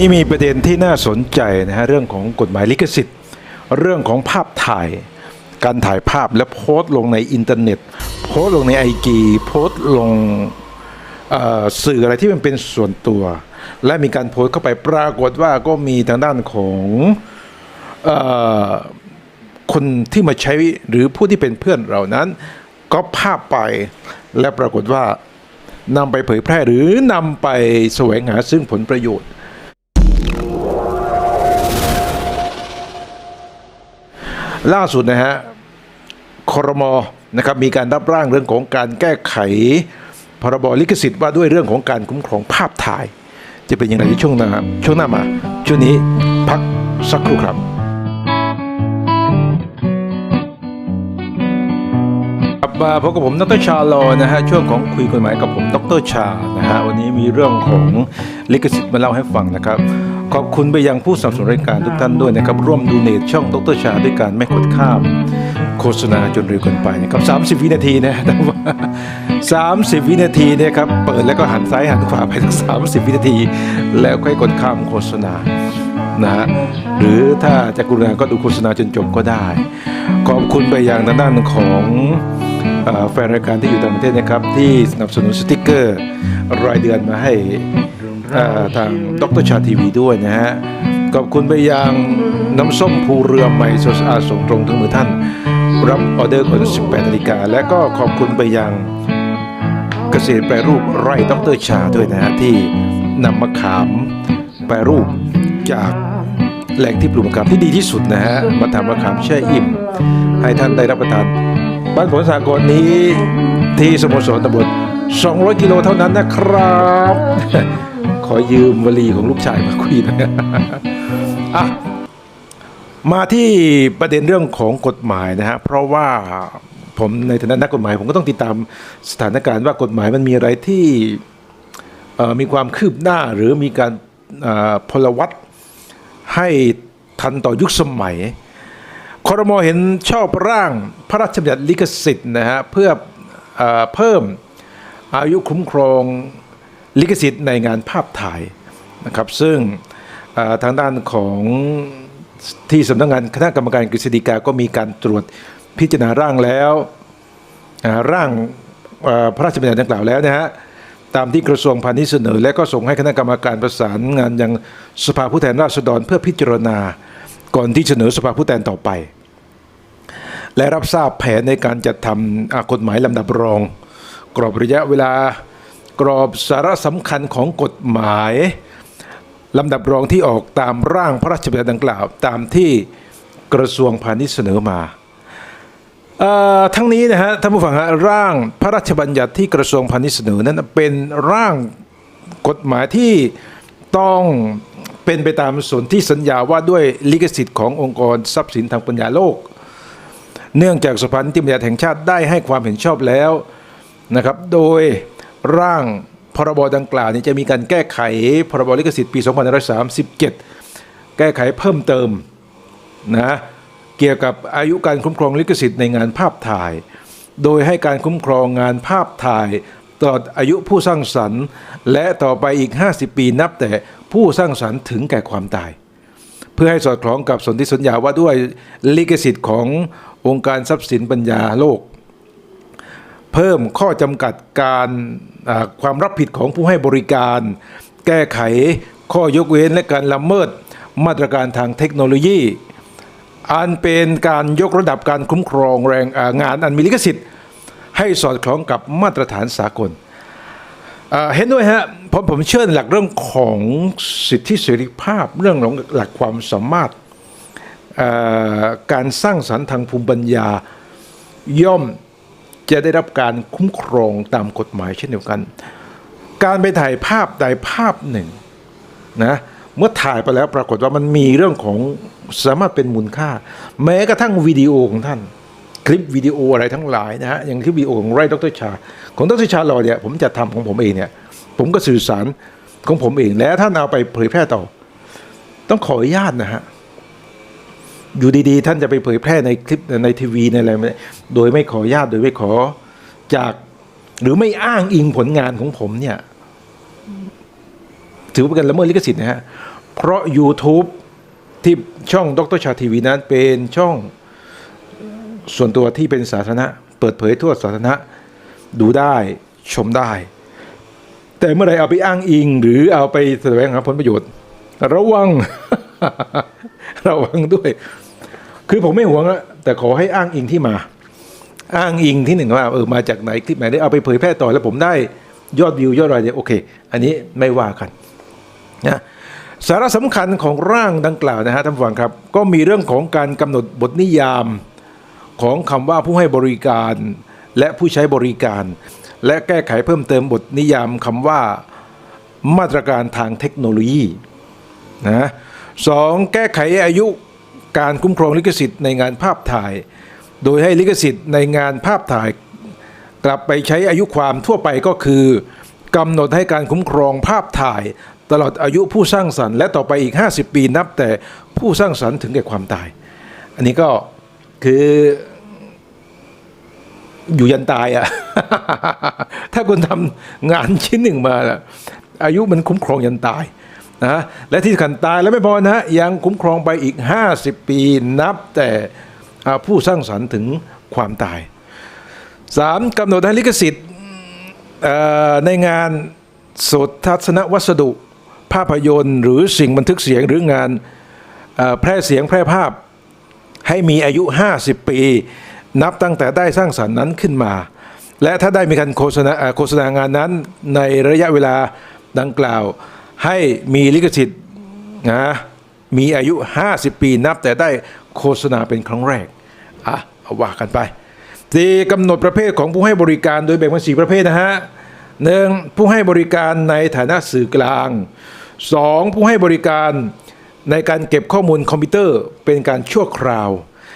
นี่มีประเด็นที่น่าสนใจนะฮะเรื่องของกฎหมายลิขสิทธิ์ เรื่องของภาพถ่าย การถ่ายภาพและโพสต์ลงในอินเทอร์เน็ต โพสต์ลงในไอจีโพสต์ลงสื่ออะไรที่มันเป็นส่วนตัว และมีการโพสต์เข้าไปปรากฏว่าก็มีทางด้านของอคนที่มาใช้หรือผู้ที่เป็นเพื่อนเรานั้น ก็ภาพไปและปรากฏว่านำไปเผยแพร่หรือนำไปแสวงหาซึ่งผลประโยชน์ ล่าสุดนะฮะคอรมอนะครับมีการรับร่างเรื่องของการแก้ไข พรบลิขสิทธิ์ว่าด้วยเรื่องของการคุ้มครองภาพถ่าย จะเป็นอย่างไรในช่วงหน้าช่วงหน้ามาช่วงนี้พักสักครู่ครับกลับมาพบกับผมดรชาโลนะฮะช่วงของคุยกฎหมายกับผมดรชานะฮะวันนี้มีเรื่องของลิขสิทธิ์มาเล่าให้ฟังนะครับ ขอบคุณไปยังผู้สนับสนุนรายการทุกท่านด้วยนะครับ ร่วมดูเนตช่องดรชาด้วยการไม่กดข้าม โฆษณาจนเร็วเกินไปนะครับ 30 วินาทีนะแต่ว่า30 วินาทีเนี่ยครับ เปิดแล้วก็หันซ้ายหันขวาไปสัก30 วินาที แล้วค่อยกดข้ามโฆษณานะฮะหรือถ้าจะกรุณาก็ดูโฆษณาจนจบก็ได้ ขอบคุณไปยังทางด้านของแฟนรายการที่อยู่ต่างประเทศนะครับ ที่สนับสนุนสติกเกอร์รายเดือนมาให้ ทางดรชาทีวีด้วยนะฮะขอบคุณไปยังน้ำส้มภูเรือใหม่สดสะอาดส่งตรงถึงมือท่าน รับออเดอร์คน 18นาฬิกาและก็ขอบคุณไปยังเกษตรแปรรูปไร่ดรชาด้วยนะฮะที่นำมะขามแปรรูปจากแหล่งที่ปลูกมะขามที่ดีที่สุดนะฮะมาทำมะขามแช่อิ่ม ให้ท่านได้รับประทานบ้านผลสากลนี้ที่สโมสรตำบล200 กิโลเท่านั้นนะครับ ขอยืมวลีของลูกชายมาคุยนะอะมาที่ประเด็นเรื่องของกฎหมายนะฮะเพราะว่าผมในฐานะนักกฎหมาย ผมก็ต้องติดตามสถานการณ์ว่ากฎหมายมันมีอะไรที่มีความคืบหน้าหรือมีการพลวัตให้ทันต่อยุคสมัยคอรมอเห็นชอบร่างพระราชบัญญัติลิขสิทธิ์นะฮะเพื่ออเพิ่มอายุคุ้มครอง ลิขสิทธิ์ในงานภาพถ่ายนะครับ ซึ่งทางด้านของที่สำนักงานคณะกรรมการกฤษฎีกาก็มีการตรวจพิจารณาร่างแล้วร่างพระราชบัญญัติดังกล่าวแล้วนะฮะตามที่กระทรวงพาณิชย์เสนอ และก็ส่งให้คณะกรรมการประสานงานยังสภาผู้แทนราษฎรเพื่อพิจารณาก่อนที่เสนอสภาผู้แทนต่อไป และรับทราบแผนในการจัดทำกฎหมายลำดับรอง กรอบระยะเวลา กรอบสาระสำคัญของกฎหมายลำดับรองที่ออกตามร่างพระราชบัญญัติดังกล่าว ตามที่กระทรวงพาณิชย์เสนอมาออทั้งนี้นะฮะท่านผู้ฟังฮะร่างพระราชบัญญัติที่กระทรวงพาณิชย์เสนอนั้นเป็นร่างกฎหมายที่ต้องเป็นไปตามส่วนที่สัญญาว่าด้วยลิขสิทธิ์ขององค์กรทรัพย์สินทางปัญญาโลก เนื่องจากสภานิติบัญญัติแห่งชาติได้ให้ความเห็นชอบแล้วนะครับโดย ร่างพรบดังกล่าวนี้จะมีการแก้ไขพรบลิขสิทธิ์ปี2537 แก้ไขเพิ่มเติมนะเกี่ยวกับอายุการคุ้มครองลิขสิทธิ์ในงานภาพถ่าย โดยให้การคุ้มครองงานภาพถ่ายตลอดอายุผู้สร้างสรรค์ และต่อไปอีก 50 ปีนับแต่ผู้สร้างสรรค์ถึงแก่ความตาย เพื่อให้สอดคล้องกับสนธิสัญญาว่าด้วยลิขสิทธิ์ขององค์การทรัพย์สินปัญญาโลก เพิ่มข้อจำกัดการความรับผิดของผู้ให้บริการ แก้ไขข้อยกเว้นและการละเมิดมาตรการทางเทคโนโลยีอันเป็นการยกระดับการคุ้มครองแรงงานอันมีลิขสิทธิ์ ให้สอดคล้องกับมาตรฐานสากลเห็นด้วยฮะผมผมเชื่อในหลักเรื่องของสิทธิเสรีภาพเรื่องของหลักความสามารถการสร้างสรรค์ทางภูมิปัญญาย่อม จะได้รับการคุ้มครองตามกฎหมายเช่นเดียวกัน การไปถ่ายภาพใดภาพหนึ่งนะเมื่อถ่ายไปแล้วปรากฏว่ามันมีเรื่องของสามารถเป็นมูลค่า แม้กระทั่งวิดีโอของท่าน คลิปวิดีโออะไรทั้งหลายนะฮะอย่างคลิปวิดีโอของไรดรชา ของดรชาเราเนี่ยผมจะทำของผมเองเนี่ยผมก็สื่อสารของผมเองแล้วท่านเอาไปเผยแพร่ต่อ ต้องขออนุญาตนะฮะ อยู่ดีๆ ท่านจะไปเผยแพร่ในคลิปในทีวีในอะไรไม่โดยไม่ขออนุญาตโดยไม่ขอจากหรือไม่อ้างอิงผลงานของผมเนี่ย ถือว่าเป็นละเมิดลิขสิทธิ์นะฮะ เพราะ YouTube ที่ช่องดรชาทีวีนั้นเป็นช่องส่วนตัวที่เป็นสาธารณะ เปิดเผยทั่วสาธารณะ ดูได้ชมได้ แต่เมื่อไรเอาไปอ้างอิง หรือเอาไปแสวงหาผลประโยชน์ ระวัง ระวังด้วย คือผมไม่หวงอะแต่ขอให้อ้างอิงที่มา อ้างอิงที่หนึ่งว่าเออมาจากไหนคลิปไหนได้เอาไปเผยแพร่ต่อแล้วผมได้ยอดวิวยอดอะไรเนี่ยโอเค อันนี้ไม่ว่ากันนะสาระสำคัญของร่างดังกล่าวนะฮะท่านฟังครับ ก็มีเรื่องของการกำหนดบทนิยามของคำว่าผู้ให้บริการ และผู้ใช้บริการ และแก้ไขเพิ่มเติมบทนิยามคำว่ามาตรการทางเทคโนโลยีนะ สองแก้ไขอายุการคุ้มครองลิขสิทธิ์ในงานภาพถ่าย โดยให้ลิขสิทธิ์ในงานภาพถ่าย กลับไปใช้อายุความทั่วไปก็คือกำหนดให้การคุ้มครองภาพถ่าย ตลอดอายุผู้สร้างสรรค์และต่อไปอีก 50 ปีนับแต่ผู้สร้างสรรค์ถึงแก่ความตาย อันนี้ก็คืออยู่ยันตายอะถ้าคุณทำงานชิ้นหนึ่งมาอายุมันคุ้มครองยันตาย นะและที่สำคัญตายแล้วไม่พอนะยังคุ้มครองไปอีก 50 ปีนับแต่ผู้สร้างสรรค์ถึงความตายสามกำหนดให้ลิขสิทธิ์ในงานสดทัศนวัสดุ ภาพยนตร์ หรือสิ่งบันทึกเสียงหรืองานแพร่เสียงแพร่ภาพให้มีอายุ 50 ปี นับตั้งแต่ได้สร้างสรรค์นั้นขึ้นมา และถ้าได้มีการโฆษณาโฆษณางานนั้นในระยะเวลาดังกล่าว ให้มีลิขสิทธิ์นะมีอายุ 50 ปีนับแต่ได้โฆษณาเป็นครั้งแรกอะเอาว่ากันไปสี่กำหนดประเภทของผู้ให้บริการโดยแบ่งเป็นสี่ประเภทนะฮะหนึ่งผู้ให้บริการในฐานะสื่อกลางสองผู้ให้บริการในการเก็บข้อมูลคอมพิวเตอร์เป็นการชั่วคราว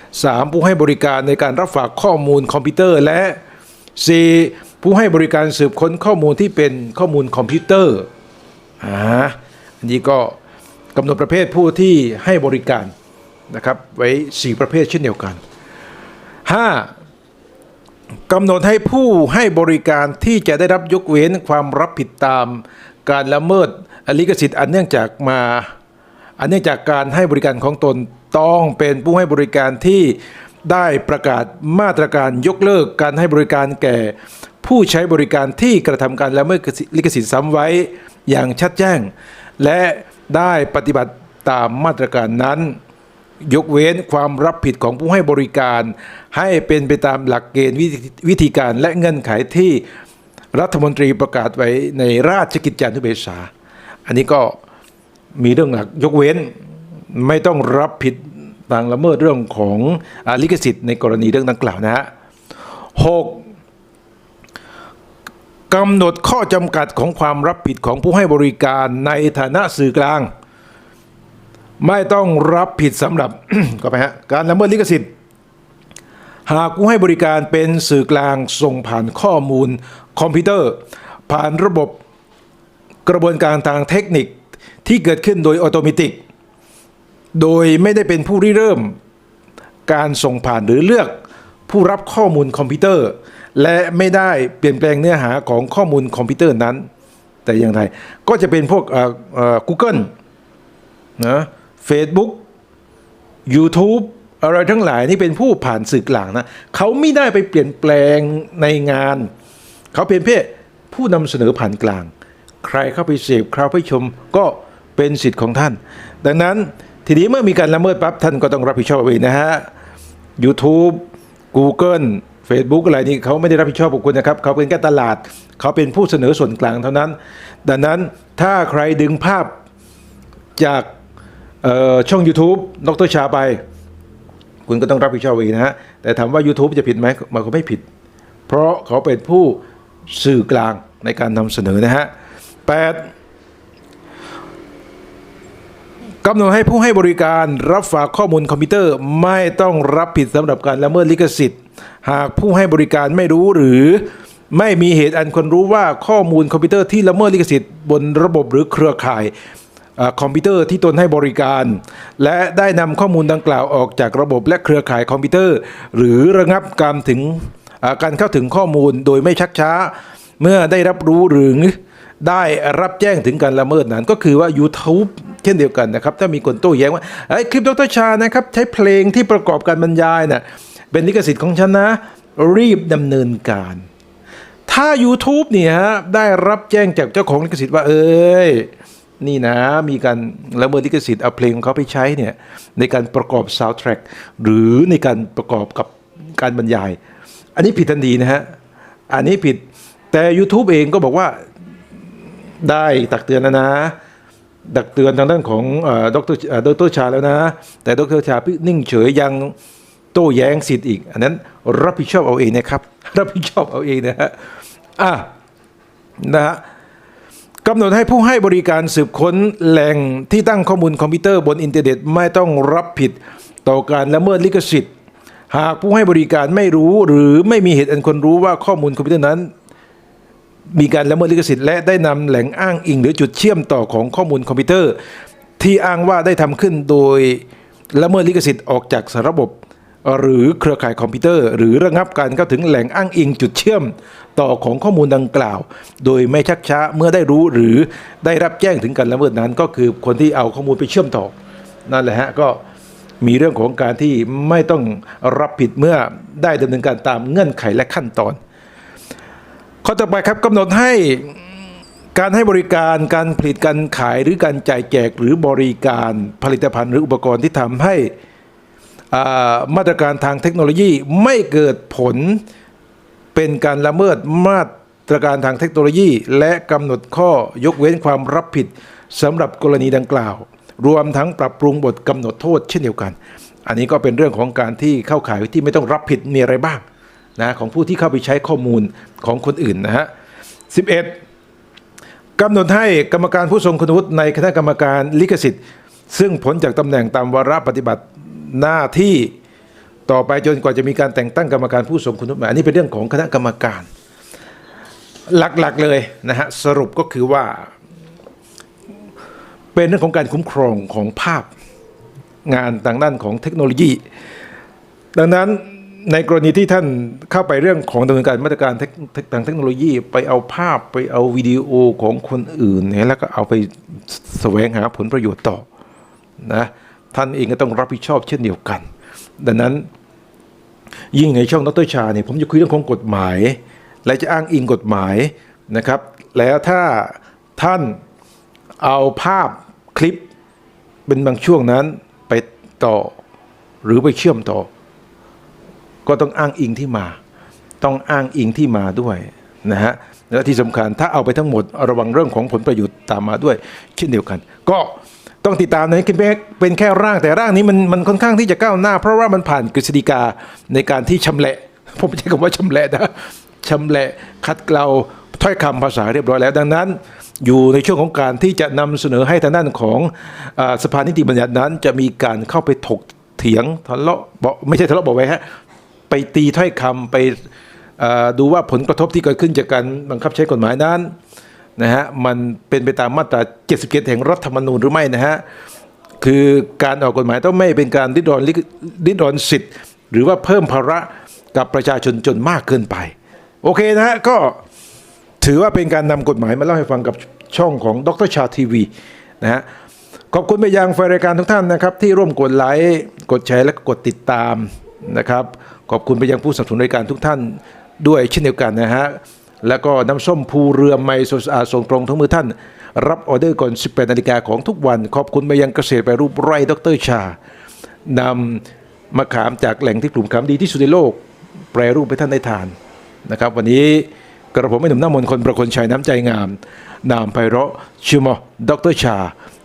3. ผู้ให้บริการในการรับฝากข้อมูลคอมพิวเตอร์และ 4. ผู้ให้บริการสืบค้นข้อมูลที่เป็นข้อมูลคอมพิวเตอร์ อ่าอันนี้ก็กำหนดประเภทผู้ที่ให้บริการนะครับไว้ 4 ประเภทเช่นเดียวกัน 5. กำหนดให้ผู้ให้บริการที่จะได้รับยกเว้นความรับผิดตามการละเมิดลิขสิทธิ์อันเนื่องจากมาอันเนื่องจากการให้บริการของตนต้องเป็นผู้ให้บริการที่ได้ประกาศมาตรการยกเลิกการให้บริการแก่ ผู้ใช้บริการที่กระทำการละเมิดลิขสิทธิ์ซ้ำไว้ อย่างชัดแจ้ง และได้ปฏิบัติตามมาตรการนั้น ยกเว้นความรับผิดของผู้ให้บริการ ให้เป็นไปตามหลักเกณฑ์วิธีการและเงื่อนไขที่รัฐมนตรีประกาศไว้ในราชกิจจานุเบกษา อันนี้ก็มีเรื่องหลักยกเว้นไม่ต้องรับผิดทางละเมิดเรื่องของอลิขสิทธิ์ในกรณีเรื่องดังกล่าวนะฮะหก กำหนดข้อจำกัดของความรับผิดของผู้ให้บริการในฐานะสื่อกลาง ไม่ต้องรับผิดสำหรับ ก็ไปฮะการละเมิดลิขสิทธิ์ หากผู้ให้บริการเป็นสื่อกลางส่งผ่านข้อมูล คอมพิวเตอร์ ผ่านระบบกระบวนการทางเทคนิคที่เกิดขึ้นโดยอัตโนมัติโดยไม่ได้เป็นผู้ริเริ่ม การส่งผ่านหรือเลือกผู้รับข้อมูลคอมพิวเตอร์ และไม่ได้เปลี่ยนแปลงเนื้อหาของข้อมูลคอมพิวเตอร์นั้น แต่อย่างไรก็จะเป็นพวกเอ่อเอ่อ Google นะ Facebook YouTube อะไรทั้งหลายนี่เป็นผู้ผ่านสื่อกลางนะเขาไม่ได้ไปเปลี่ยนแปลงในงาน เขาเป็นเพียงผู้นำเสนอผ่านกลาง ใครเข้าไปเสพใครไปชมก็เป็นสิทธิ์ของท่าน ดังนั้นทีนี้เมื่อมีการละเมิดปั๊บท่านก็ต้องรับผิดชอบเองนะฮะ YouTube Google Facebook อะไรนี่เขาไม่ได้รับผิดชอบกับคุณนะครับเขาเป็นแค่ตลาดเขาเป็นผู้เสนอส่วนกลางเท่านั้น ดังนั้นถ้าใครดึงภาพจากช่อง YouTube ดรชาไป คุณก็ต้องรับผิดชอบเองนะฮะแต่ถามว่า YouTube จะผิดไหมมันก็ไม่ผิด เพราะเขาเป็นผู้สื่อกลางในการนำเสนอนะฮะ8กำหนดให้ผู้ให้บริการรับฝากข้อมูลคอมพิวเตอร์ไม่ต้องรับผิดสำหรับการละเมิดลิขสิทธิ์ หากผู้ให้บริการไม่รู้หรือไม่มีเหตุอันควรรู้ว่าข้อมูลคอมพิวเตอร์ที่ละเมิดลิขสิทธิ์บนระบบหรือเครือข่ายอคอมพิวเตอร์ที่ตนให้บริการ และได้นำข้อมูลดังกล่าวออกจากระบบและเครือข่ายคอมพิวเตอร์ หรือระงับการถึงการเข้าถึงข้อมูลโดยไม่ชักช้า เมื่อได้รับรู้หรือได้รับแจ้งถึงการละเมิดนั้น ก็คือว่า YouTube เช่นเดียวกันนะครับ ถ้ามีคนโต้แย้งว่าไอ้คลิปดรชานะครับ ใช้เพลงที่ประกอบการบรรยายน่ะ เป็นลิขสิทธิ์ของฉันนะ รีบดำเนินการ ถ้า YouTube เนี่ยฮะได้รับแจ้งจากเจ้าของลิขสิทธิ์ว่าเอ้ยนี่นะมีการละเมิดลิขสิทธิ์เอาเพลงของเขาไปใช้เนี่ยในการประกอบซาวด์แทร็กหรือในการประกอบกับการบรรยาย อันนี้ผิดทันทีนะฮะ อันนี้ผิดแต่ YouTube เองก็บอกว่าได้ตักเตือนแล้วนะตักเตือนทางด้านของเออดรเอ่อดรชาแล้วนะ แต่ดรชาพินิ่งเฉยยัง ต้แย้งสิทธิ์อีก อันนั้นรับผิดชอบเอาเองนะครับ รับผิดชอบเอาเองนะฮะอะนะฮะกำหนดให้ผู้ให้บริการสืบค้นแหล่งที่ตั้งข้อมูลคอมพิวเตอร์บนอินเทอร์เน็ตไม่ต้องรับผิดต่อการละเมิดลิขสิทธิ์ หากผู้ให้บริการไม่รู้หรือไม่มีเหตุอันควรรู้ว่าข้อมูลคอมพิวเตอร์นั้น มีการละเมิดลิขสิทธิ์และได้นำแหล่งอ้างอิง หรือจุดเชื่อมต่อของข้อมูลคอมพิวเตอร์ ที่อ้างว่าได้ทำขึ้นโดยละเมิดลิขสิทธิ์ออกจากสารระบบ หรือเครือข่ายคอมพิวเตอร์ หรือระงับการเข้าถึงแหล่งอ้างอิงจุดเชื่อมต่อของข้อมูลดังกล่าว โดยไม่ชักช้าเมื่อได้รู้หรือได้รับแจ้งถึงการละเมิดนั้น ก็คือคนที่เอาข้อมูลไปเชื่อมต่อนั่นแหละฮะก็มีเรื่องของการที่ไม่ต้องรับผิดเมื่อได้ดำเนินการตามเงื่อนไขและขั้นตอน ข้อต่อไปครับกำหนดให้การให้บริการการผลิตการขายหรือการจ่ายแจกหรือบริการผลิตภัณฑ์หรืออุปกรณ์ที่ทำให้ มาตรการทางเทคโนโลยีไม่เกิดผลเป็นการละเมิดมาตรการทางเทคโนโลยี และกำหนดข้อยกเว้นความรับผิดสำหรับกรณีดังกล่าว รวมทั้งปรับปรุงบทกำหนดโทษเช่นเดียวกัน อันนี้ก็เป็นเรื่องของการที่เข้าข่ายที่ไม่ต้องรับผิดมีอะไรบ้างนะของผู้ที่เข้าไปใช้ข้อมูลของคนอื่นนะฮะ 11 กำหนดให้กรรมการผู้ทรงคุณวุฒิในคณะกรรมการลิขสิทธิ์ ซึ่งผลจากตำแหน่งตามวาระปฏิบัติ หน้าที่ต่อไปจนกว่าจะมีการแต่งตั้งกรรมการผู้ทรงคุณวุฒิใหม่อันนี้เป็นเรื่องของคณะกรรมการ หลักๆเลยนะฮะสรุปก็คือว่า เป็นเรื่องของการคุ้มครองของภาพงานทางด้านของเทคโนโลยี ดังนั้นในกรณีที่ท่านเข้าไปเรื่องของดำเนินการมาตรการทางเทคโนโลยี ไปเอาภาพไปเอาวิดีโอของคนอื่นเนี่ยแล้วก็เอาไปแสวงหาผลประโยชน์ต่อนะ ท่านเองก็ต้องรับผิดชอบเช่นเดียวกัน ดังนั้นยิ่งในช่องดรชาเนี่ยผมจะคุยเรื่องของกฎหมาย และจะอ้างอิงกฎหมายนะครับ แล้วถ้าท่านเอาภาพคลิปเป็นบางช่วงนั้นไปต่อหรือไปเชื่อมต่อ ก็ต้องอ้างอิงที่มา ต้องอ้างอิงที่มาด้วยนะฮะและที่สำคัญถ้าเอาไปทั้งหมดระวังเรื่องของผลประโยชน์ตามมาด้วย เช่นเดียวกัน ก็ ต้องติดตามนะเป็นแค่เป็นแค่ร่างแต่ร่างนี้มันมันค่อนข้างที่จะก้าวหน้า เพราะว่ามันผ่านกฤษฎีกาในการที่ชำแหละ ผมใช้คำว่าชำแหละนะชำแหละคัดเกลาถ้อยคำภาษาเรียบร้อยแล้ว ดังนั้น อยู่ในช่วงของการที่จะนำเสนอให้ทางด้านของอสภานิติบัญญัตินั้น จะมีการเข้าไปถกเถียงทะเลาะเบาไม่ใช่ทะเลาะเบอกไว้ฮะไปตีถ้อยคำไปดูว่าผลกระทบที่เกิดขึ้นจากการบังคับใช้กฎหมายนั้น นะฮะมันเป็นไปตามมาตรา 77 แห่งรัฐธรรมนูญหรือไม่นะฮะคือการออกกฎหมายต้องไม่เป็นการริดรอนลิขริดรอนสิทธิ์ หรือว่าเพิ่มภาระกับประชาชนจนมากเกินไป โอเคนะฮะก็ถือว่าเป็นการนำกฎหมายมาเล่าให้ฟังกับช่องของดรชาทีวีนะฮะขอบคุณไปยังแฟนรายการทุกท่านนะครับ ที่ร่วมกดไลค์กดแชร์และกดติดตามนะครับ ขอบคุณไปยังผู้สนับสนุนรายการทุกท่านด้วยเช่นเดียวกันนะฮะ แล้วก็น้ำส้มภูเรือไมโซสะอาดส่งตรงทั้งมือท่าน รับออเดอร์ก่อน 18 นาฬิกาของทุกวัน ขอบคุณไปยังเกษตรแปรรูปไร่ดรชานำมะขามจากแหล่งที่ปลูกมขามดีที่สุดในโลก แปรรูปให้ท่านได้ทานนะครับ วันนี้กระผมไม่หนุ่มหน้ามนคนประคนชัยน้ำใจงาม นามไพเราะชื่อมอดรชา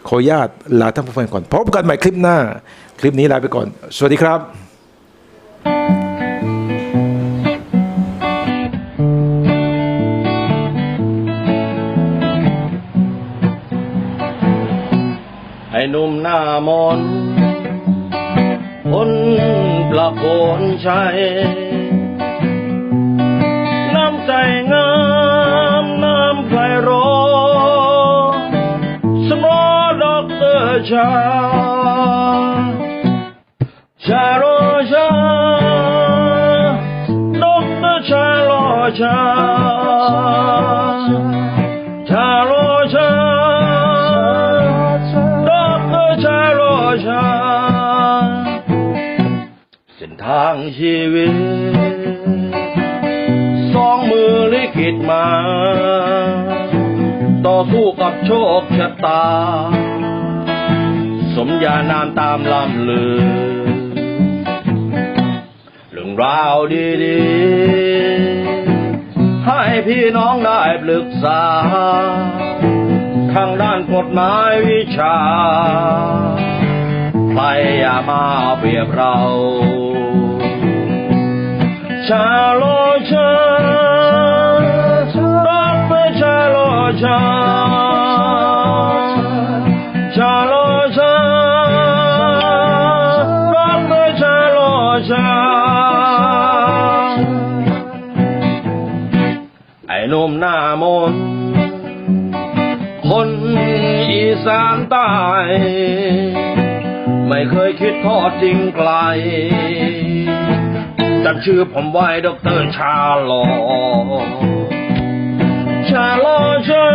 ขอญาตลาท่านผู้ฟังก่อน พบกันใหม่คลิปหน้า คลิปนี้ลาไปก่อน สวัสดีครับ หนุ่มหน้ามนคนประโคนชัย น้ำใจงาม น้ำไพเราะสมอดอกเตอร์ชาชาโรชาดอกเตอร์ชาโรชาางชีวิต สองมือลิขิตมา ต่อสู้กับโชคชะตา สมญานามตามลำลือ เรื่องราวดีๆ ให้พี่น้องได้ปรึกษา ทางด้านกฎหมายวิชาใครอย่ามาเปรียบเรา ชาโลชารักไปชาโลชชาโลชารักไปชาโลชไอ้นมหน้ามนคนอีสานใต้ไม่เคยคิดทอดจริงไกล จำชื่อผมไว้ดอกเตอรชาลอ ชาลอชา